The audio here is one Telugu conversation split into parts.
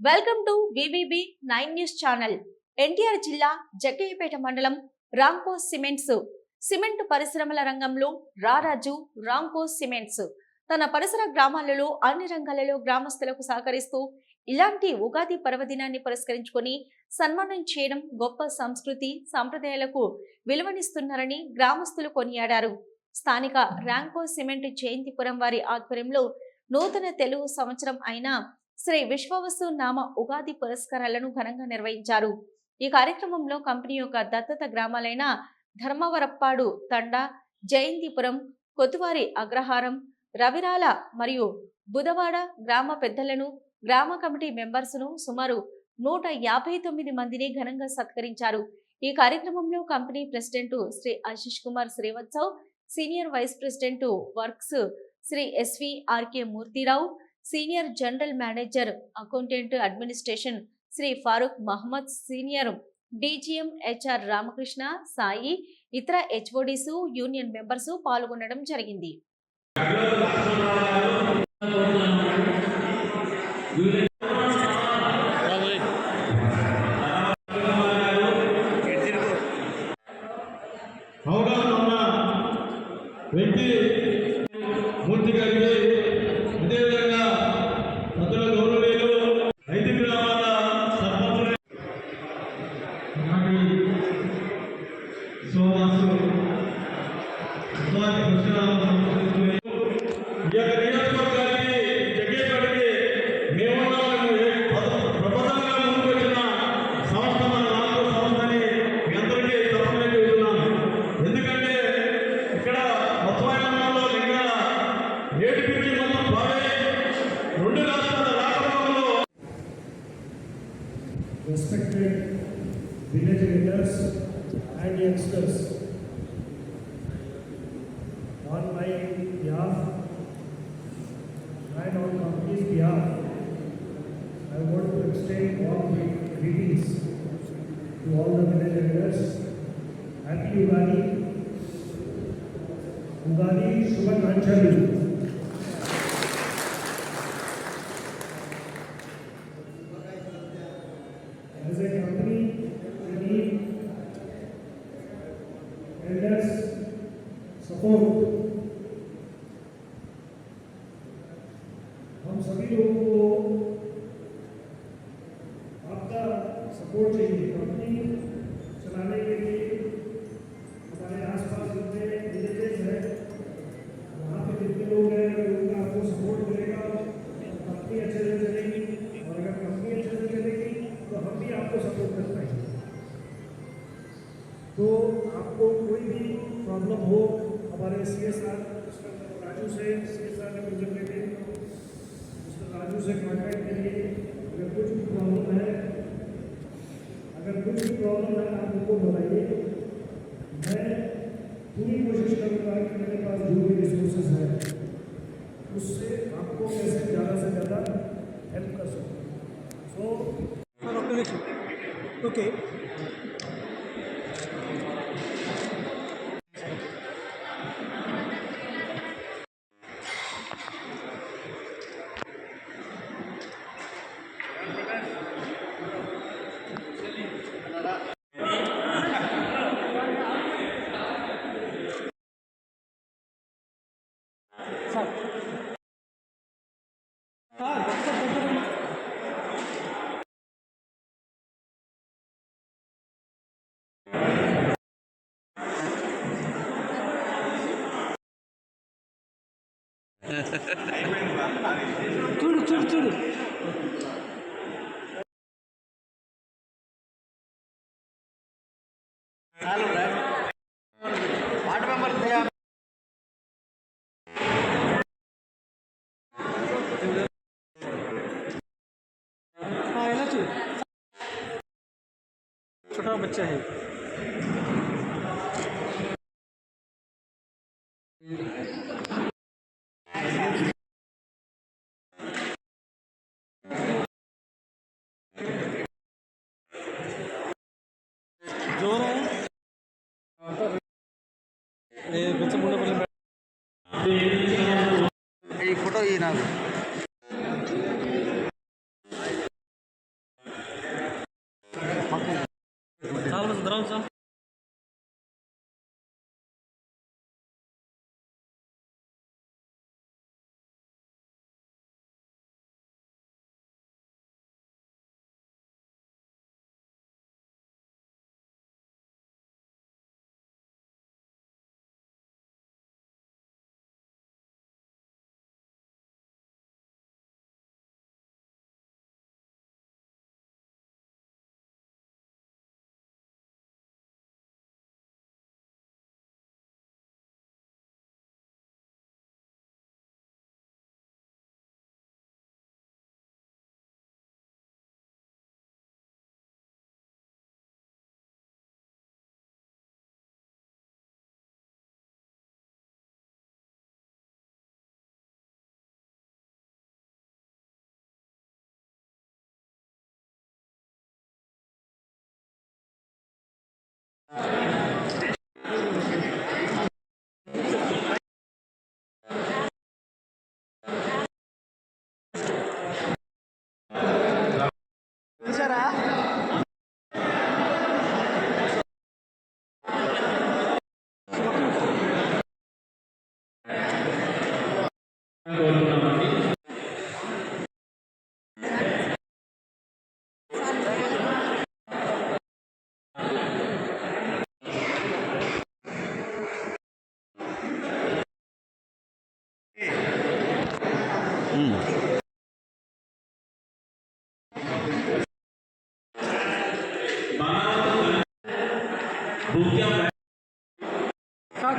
Welcome to VVB nine news channel. NTR జిల్లా జగ్గయ్యపేట మండలం రాంకో సిమెంట్స్. సిమెంట్ పరిశ్రమల రంగంలో రారాజు రాంకో సిమెంట్స్. తన పరిసర గ్రామాలలో అన్ని రంగాలలో గ్రామస్తులకు సహకరిస్తూ ఇలాంటి ఉగాది పర్వదినాన్ని పురస్కరించుకొని సన్మానం చేయడం గొప్ప సంస్కృతి సాంప్రదాయాలకు విలువనిస్తున్నారని గ్రామస్తులు కొనియాడారు. స్థానిక ర్యాంకో సిమెంట్ జయంతిపురం వారి ఆధ్వర్యంలో నూతన తెలుగు సంవత్సరం అయిన శ్రీ విశ్వవస్తు నామ ఉగాది పురస్కారాలను ఘనంగా నిర్వహించారు. ఈ కార్యక్రమంలో కంపెనీ యొక్క దత్తత గ్రామాలైన ధర్మవరప్పాడు తండ జయంతిపురం కొతువారి అగ్రహారం రవిరాల మరియు బుధవాడ గ్రామ పెద్దలను గ్రామ కమిటీ మెంబర్స్ను సుమారు నూట యాభై తొమ్మిది మందిని ఘనంగా సత్కరించారు. ఈ కార్యక్రమంలో company president Shri Ashish Kumar Srivastav senior vice president works Shri SV RK Murthy Rao senior general manager accountant administration Shri Farooq Mohammad senior DGM HR Ramakrishna Sai ఇతర హెచ్ఓడిస్ యూనియన్ మెంబర్స్ పాల్గొనడం జరిగింది. మూర్తిగా బాగా రెండు రాష్ట్రాల రాష్ట్రంలో respected village leaders and youngsters. On my behalf and on company's behalf, I want to extend warm greetings to all the village leaders. Happy Ugadi. Ugadi Shubhakanchali. As a तो आपको कोई भी प्रॉब्लम हो, हमारे सी एस आर राजू से सी एस आर ने मुझे मेरे मिस्टर राजू से कॉन्टैक्ट करिए अगर कुछ भी प्रॉब्लम है, अगर कुछ भी प्रॉब्लम है, आप उनको बताइए। मैं पूरी कोशिश करूँगा कि मेरे पास जो भी रिसोर्सेज है, उससे आपको कैसे ज़्यादा से ज़्यादा हेल्प कर सकूँ। सो ओके చూడు చూడు చూడు हाँ ఎలా చూడు छोटा बच्चा है এই ফটো ই না।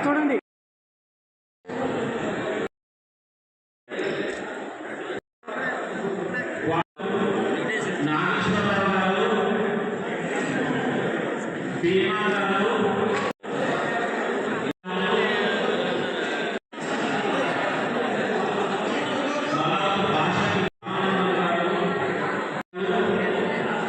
చూడండి. నాగేశ్వరరావు గారు భీమా